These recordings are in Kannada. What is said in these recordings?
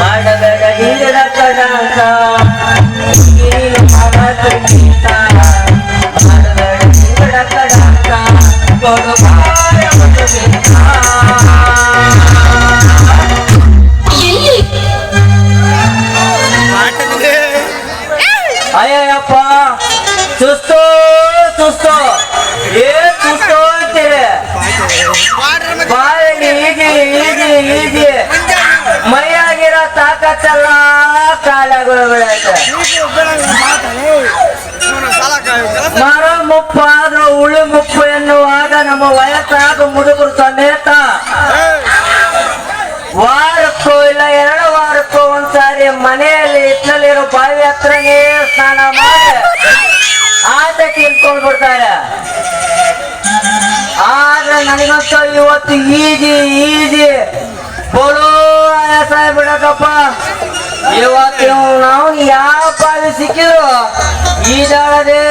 ಮಾಡಬೇಡ ಹಿಂಗಡ ಕಡಾಟ ನೀನು ಮಾಡಬೇಡ ಮಾಡಬೇಡ ಹಿಂಗಡ ಕಡಾಟ ಕೊಡು ಬಾಯ ಒಂದು ಬೇಕಾ. ಅಯ್ಯಪ್ಪ ಸುಸ್ತು ಸುಸ್ತು ಏನ್ ಸುಸ್ತು ಅಂತೀರಿ ಬಾಯಲ್ಲಿ ಹೀಗೆ ಹೀಗೆ ಹೀಗೆ ಮೈಯಾಗಿರೋ ತಾಕತ್ತೆಲ್ಲ ಮರ ಮುಪ್ಪಾದ್ರೂ ಉಳಿ ಮುಪ್ಪು ಎನ್ನುವಾಗ ನಮ್ಮ ವಯಸ್ಸಾದ ಮುದುಗರು ಸಮೇತ. ವಾರಕ್ಕೂ ಇಲ್ಲ, ಎರಡು ವಾರಕ್ಕೂ ಒಂದ್ಸಾರಿ ಮನೆಯಲ್ಲಿ ಇಟ್ನಲ್ಲಿರೋ ಬಾವಿ ಹತ್ರನೇ ಸ್ನಾನ ಮಾಡಿ ಆಟ ತಿಳ್ಕೊಂಡು ಬಿಡ್ತಾರೆ ಆದ್ರೆ ನನಗಂತ ಇವತ್ತು ಈಜಿ ಈಜಿ. ಆಯಾ ಆಯಾಸ ಬಿಡಕಪ್ಪ ಇವತ್ತು ಇವ್ನು ನಾವು ಯಾವ ಬಾವಿ ಸಿಕ್ಕಿದ್ರು ಈಜಾಡದೇ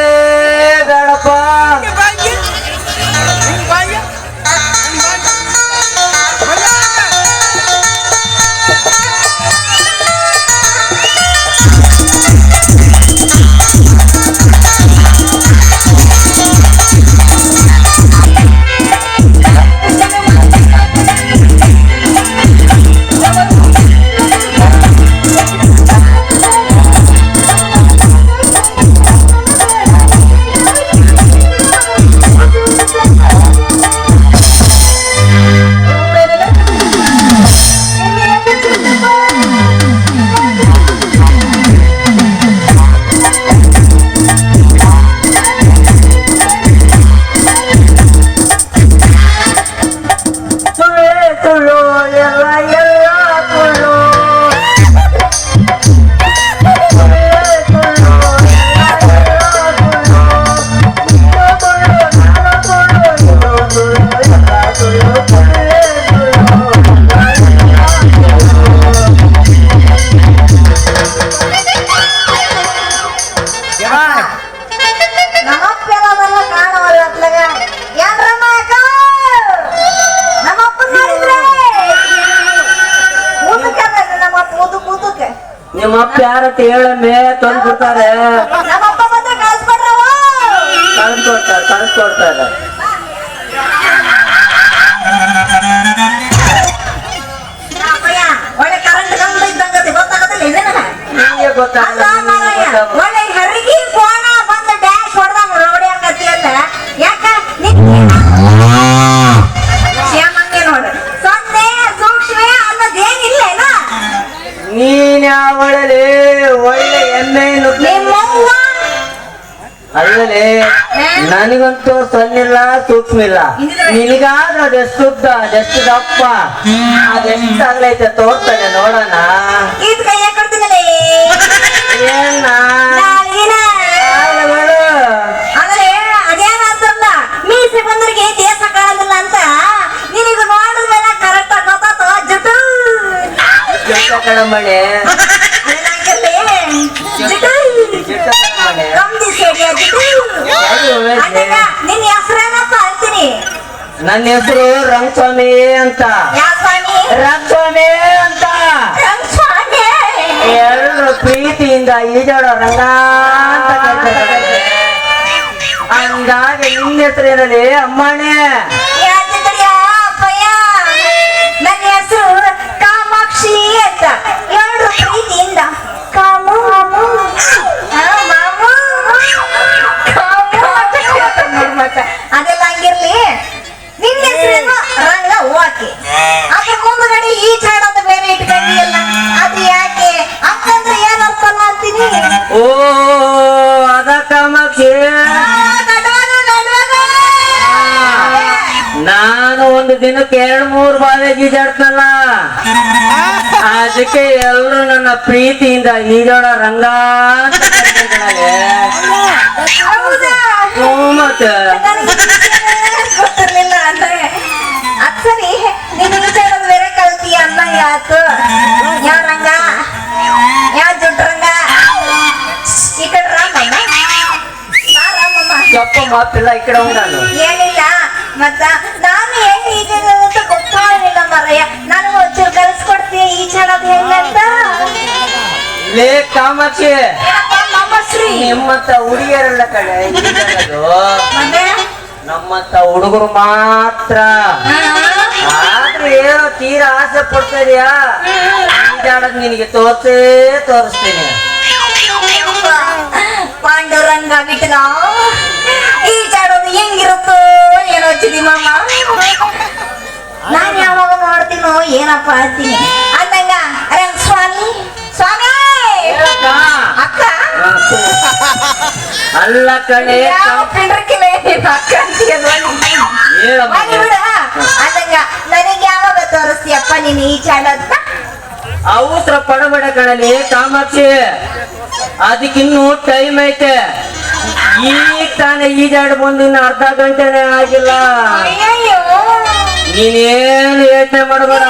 ನಿಮ್ಮ ಅಪ್ಪ ಯಾರ ಹೇಳಮ್ಮೆ ತಂದು ಕಳ್ಸ್ಕೊಡ್ರವ ಕಳ್ಸ್ಕೊಡ್ತಾರೆ ಕಳ್ಸ್ಕೊಡ್ತಾರೆ. ಒಳ್ಳೆ ಕರೆಂಟ್ ಇದ್ದಂಗತಿ ಗೊತ್ತಾಗತ್ತಿಲ್ಲ ಏನೇನ ನಿಂಗೆ ಗೊತ್ತಾಗಲ್ಲ ಸಣ್ಣಿಲ್ಲ ಸೂಕ್ಷ್ಮ ಇಲ್ಲ ನಿನಗಾದ್ರೆ ಅದೆಷ್ಟು ಉದ್ದ ಅದೆಷ್ಟು ದಪ್ಪ ಅದೆಷ್ಟು ಆಗ್ಲೈತೆ ತೋರ್ತಾನೆ ನೋಡೋಣ. ಏನ? ಕಡಮಣೆ ನಿನ್ನ ಹೆಸರು ರಂಗಸ್ವಾಮಿ ಅಂತ. ರಂಗಸ್ವಾಮಿ ಅಂತ. ಎಲ್ಲರೂ ಪ್ರೀತಿಯಿಂದ ಈಜಾಡೋ ರಂಗ ಅಂತ. ಹಂಗಾಗಿ ನಿನ್ನ ಹೆಸರೇನಲ್ಲಿ ಅಮ್ಮಣೆ ಅದ್ರ ಮುಂದ್ಗಡೆ ಈ ಚಾಡೋದು ಬೇರೆ ಇಟ್ಕೊಂಡಿಯಲ್ಲ ಅದು ಯಾಕೆ? ಹಂಗಂದ್ರೆ ಏನರ್ಥಲ್ಲ ಅಂತೀನಿ. ಓ ಅದ ಕಾಮಾಕ್ಷಿ. ನಾನು ಒಂದು ದಿನಕ್ಕೆ ಎರಡು ಮೂರು ಬಾರಿ ಈಜಾಡ್ತನಲ್ಲ. ಅದಕ್ಕೆ ಎಲ್ಲರೂ ನನ್ನ ಪ್ರೀತಿಯಿಂದ ಈಜೋಡ ರಂಗ ಮತ್ತೆ? ಅನ್ನ ಯಾವ ರಂಗ ಯಾವ ರಂಗ ಈ ಕಡೆ ಈ ಕಡೆ ನಾನು. ಏನಿಲ್ಲ ಮತ್ತ ನಾನು ಹೆಂಗ್ ಈಜೋದು ಅಂತ ಗೊತ್ತಾಗಲಿಲ್ಲ ಮರಯ್ಯ. ನಾನು ಒಂಚೂರು ಕಲಿಸ್ಕೊಡ್ತೀಯ ಈಚಾಡೋದ್ ಹೆಂಗಂತ ಲೇ ಕಾಮಾಕ್ಷಿ. ಏನಪ್ಪ ನಮ್ಮಶ್ರೀ ನಿಮ್ಮಂತ ಹುಡುಗಿಯರೆಲ್ಲ ಕಡೆ ಈಜಾಡೋದು ನಮ್ಮಂತ ಹುಡುಗರು ಮಾತ್ರ. ಏನೋ ತೀರಾ ಆಸೆ ಪಡ್ತಾ ಇದೀಯಾ ನಿನಗೆ ತೋರ್ಸೇ ತೋರಿಸ್ತೀನಿ. ಪಾಂಡುರಂಗ ಬಿಟ್ಟದ ಈಜಾಡೋದು ಹೆಂಗಿರುತ್ತೋ ಏನೋ ಚಿದಿ ಮಾಮ. ನಾನ್ ಯಾವಾಗ ನೋಡ್ತೀನೋ ಏನಪ್ಪ ಅಂತೀನಿ. ಅಂದಂಗ ರಂಗ ಸ್ವಾಮಿ ಸ್ವಾಮಿ! ಅಕ್ಕ? ಅಲ್ಲ ಕಣೆ ಅಕ್ಕ ಅಂತೀಯ ಬಿಡ. ಅಂದಂಗ ನನಗೆ ಯಾವಾಗ ತೋರಿಸ್ತೀಯಪ್ಪ ನೀನು ಈಚಾಡೋದ್ನ ಅವಸರ ಪಡಬೇಡ ಕಣಲಿ ಕಾಮಾಕ್ಷಿ. ಅದಕ್ಕಿನ್ನೂ ಟೈಮ್ ಐತೆ. ಈಗ ತಾನೇ ಈಜಾಡ್ ಬಂದು ಇನ್ನು ಅರ್ಧ ಗಂಟೆನೇ ಆಗಿಲ್ಲ. ನೀನೇನು ಯೋಚನೆ ಮಾಡಬೇಡ.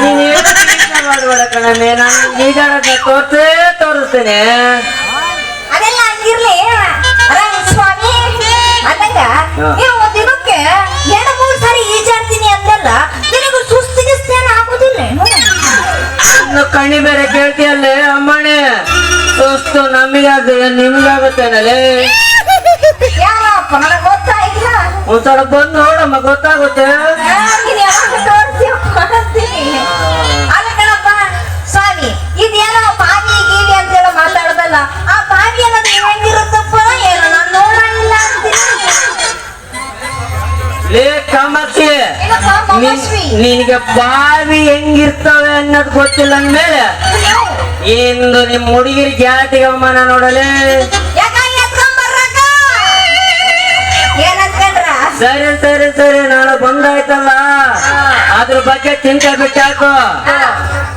ನೀನೇನು ಯೋಚನೆ ಮಾಡಬೇಡ ಕಣಲೆ ನಾನು ಈಜಾಡೋದ ತೋರ್ಸೇ ತೋರಿಸ್ತೇನೆ. ಅದೆಲ್ಲ ಹಂಗಿರ್ಲಿ. ನೀವು ದಿನಕ್ಕೆ ಎರಡು ಮೂರು ಸಾರಿ ಈಜಾಡ್ತೀನಿ ಅಂದಲ್ಲ ನಿನಗೂ ಸುಸ್ತಿಗೆ ಸ್ನಾನ ಆಗುದಿಲ್ಲ ಇನ್ನು ಕಣ್ಣಿ ಬೇರೆ ಕೇಳ್ತೀಯಲ್ಲೇ ಅಮ್ಮಣೆ? ಸುಸ್ತು ನಮಗಾಗ್ತದೆ ನಿಮ್ಗಾಗುತ್ತೇನಲ್ಲೇ? ಯಾವಪ್ಪ ನನಗೆ ಗೊತ್ತಾಗಿಲ್ಲ ಒಂದ್ಸಲ ಬಂದು ನೋಡಮ್ಮ ಗೊತ್ತಾಗುತ್ತೆ. ಅಲ್ಲ ಕಣಪ್ಪ ಸ್ವಾಮಿ ಇದೇನೋ ಬಾವಿ ಗೀವಿ ಅಂತೆಲ್ಲ ಮಾತಾಡೋದಲ್ಲ ಆ ಬಾವಿ ಅನ್ನೋದು ಕಾಮಾಕ್ಷಿ ನಿನ್- ನಿನಗೆ ಬಾವಿ ಹೆಂಗಿರ್ತವೆ ಅನ್ನೋದು ಗೊತ್ತಿಲ್ಲ ಅಂದ್ಮೇಲೆ ಇಂದು ನಿಮ್ ಹುಡುಗಿರ್ ಜಾತಿ ಅವಮಾನ ನೋಡಲೆ. ಸರಿ ಸರಿ ಸರಿ ನಾಳೆ ಬಂದಾಯ್ತಲ್ಲ. ಅದ್ರ ಬಗ್ಗೆ ಚಿಂತೆ ಬಿಟ್ಟಾಕು.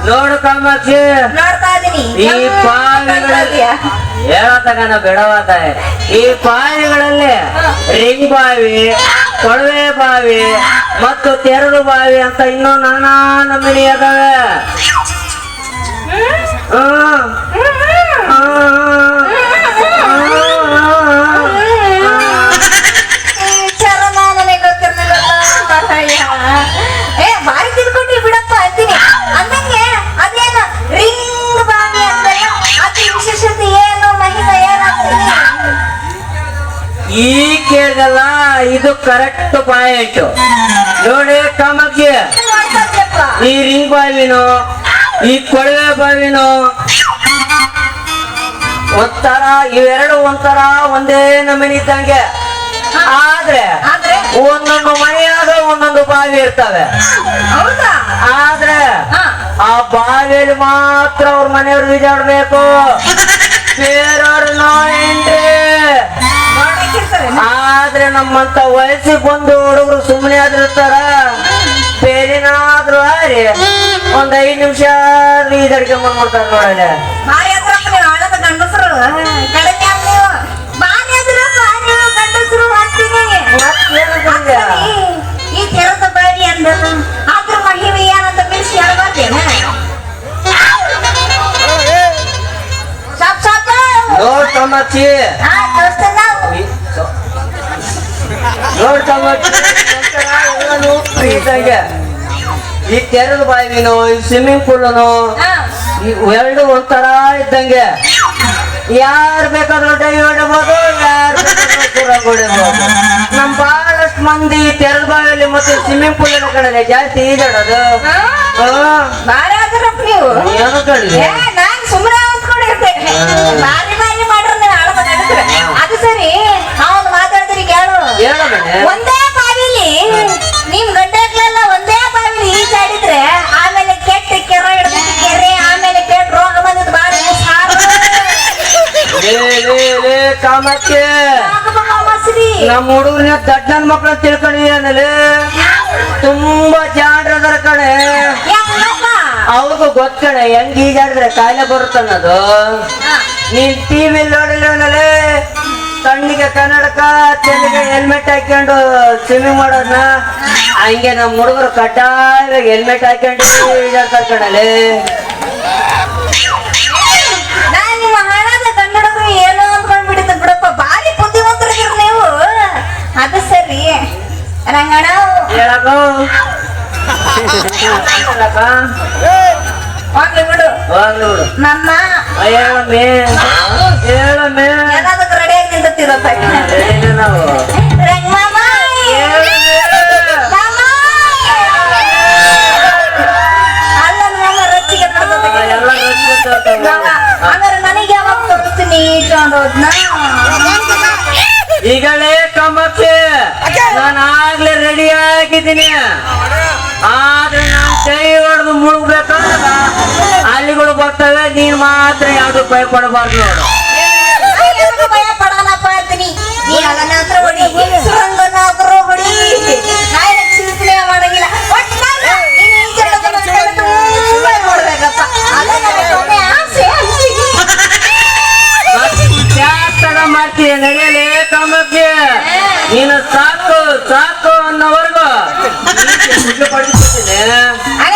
ನೋಡು ಕಾಮಾಕ್ಷಿ ಈ ಬಾವಿಗಳಲ್ಲಿ ಹೇಳತಗನ ಬಿಡವಾದ ಈ ಬಾವಿಗಳಲ್ಲಿ ರಿಂಗ್ ಬಾವಿ ಕೊಳವೆ ಬಾವಿ ಮತ್ತು ತೆರೆದು ಬಾವಿ ಅಂತ ಇನ್ನೂ ನಾನಾ ನಮೂನಿ ಅದಾವೆ ಕೇಳಿದಲ್ಲ ಇದು ಕರೆಕ್ಟ್ ಪಾಯಿಂಟ್ ನೋಡಿ ಕಾಮಾಕ್ಷಿ ಮಾಡ್ಕೊಂಡ್ರಪ್ಪ ಈ ರಿಂಗ್ ಬಾವಿನೋ ಈ ಕೊಳವೆ ಬಾವಿನೋ ಒಂಥರ ಇವೆರಡು ಒಂಥರ ಒಂದೇ ನಮನಿ ಇದ್ದಂಗೆ. ಆದ್ರೆ ಒಂದೊಂದು ಮನೆಯಾಗ ಒಂದೊಂದು ಬಾವಿ ಇರ್ತವೆ. ಆದ್ರೆ ಆ ಬಾವಿಯಲ್ಲಿ ಮಾತ್ರ ಅವ್ರ ಮನೆಯವ್ರು ಈಜಾಡ್ಬೇಕು ಬೇರೆಯವ್ರು ನೋ ಎಂಟ್ರಿ ನೋಡಕ್ಕಿರ್ತಾರೆ ಆದ್ರೆ ನಮ್ಮಂತ ವಯಸ್ಸಿಗೆ ಬಂದು ಹುಡುಗರು ಸುಮ್ಮನೆ ಆದಿರ್ತಾರ ಬೇರೆನಾದ್ರೂ ಆರಿ ಒಂದ್ ಐದ್ ನಿಮಿಷ ಈಜಾಡ್ಕೊಂಡ್ ಬಂದ್ಬಿಡ್ತಾರ ನೋಡಲೆ ಈ ತೆರೆದ ಬಾವಿನೋ ಈ ಸ್ವಿಮ್ಮಿಂಗ್ ಪೂಲನೋ ಎರಡು ಒಂಥರ ಇದ್ದಂಗೆ. ಯಾರು ಬೇಕಾದ್ರೂ ಡೈ ಹೊಡಿಬೋದು ಯಾರು ಬೇಕಾದ್ರೂ ಸುರಂಗ ಹೊಡಿಬೋದು ನಮ್ ಬಹಳಷ್ಟು ಮಂದಿ ತೆರೆದ ಬಾವಿಯಲ್ಲಿ ಮತ್ತೆ ಸ್ವಿಮ್ಮಿಂಗ್ ಪೂಲ್ ಕಡೆ ಜಾಸ್ತಿ ಈಜಾಡೋದು. ಏನು ಕಡಿಮೆ ಕಾಮಕ್ಕೆ? ನಮ್ಮ ಹುಡುಗರನ್ನ ದಡ್ಡನ್ ಮಕ್ಕಳ ತಿಳ್ಕೊಂಡಿದ್ದಾನಲ್ಲೇ ತುಂಬಾ ಜಾಡ್ರದರ ಕಣೆ. ಅವ್ರಿಗೂ ಗೊತ್ತಣೆ ಹೆಂಗ್ ಈಜಾಡಿದ್ರೆ ಕಾಯಿಲೆ ಬರುತ್ತೆ ಅನ್ನೋದು. ನೀನ್ ಟಿವಿ ನೋಡಿಲ್ಲವನಲ್ಲೇ ಕಣ್ಣಿಗೆ ಕನ್ನಡಕ ಚೆನ್ನಿಗೆ ಹೆಲ್ಮೆಟ್ ಹಾಕೊಂಡು ಸ್ವಿಮ್ಮಿಂಗ್ ಮಾಡೋದ್ನ. ಹಂಗೆ ನಮ್ಮ ಹುಡುಗರು ಕಡ್ಡಾಯವಾಗಿ ಹೆಲ್ಮೆಟ್ ಹಾಕೊಂಡು ಈಜಾಡ್ತಾರೆ ಕಣಲೆ ಆಯ್ತು ಬಿಡಪ್ಪ ಬಾರಿ ಬುದ್ಧಿವಂತರಿದ್ದೀರಿ ನೀವು ಅದು ಸರಿ ರಂಗಣ ಹೋಗ್ಲಿ ಬಿಡು ಹೋಗ್ಲಿ ಬಿಡು ನಮ್ಮ ಹಾಕಿದ್ದೀನಿ ಆದ್ರೆ ನಾನು ಕೈ ಹೊಡೆದು ಅಲ್ಲಿಗಳು ಬರ್ತವೆ, ನೀನ್ ಮಾತ್ರ ಯಾವ್ದು ಭಯ ಪಡಬಾರ್ದು ನೋಡು. ಮಾಡ್ತೀಯ, ನಡೆಯಲೇ ಕಮ್ಮಕ್ಕೆ ನೀನು ಸಾಕು ಸಾಕು. Hoje é parte do Né?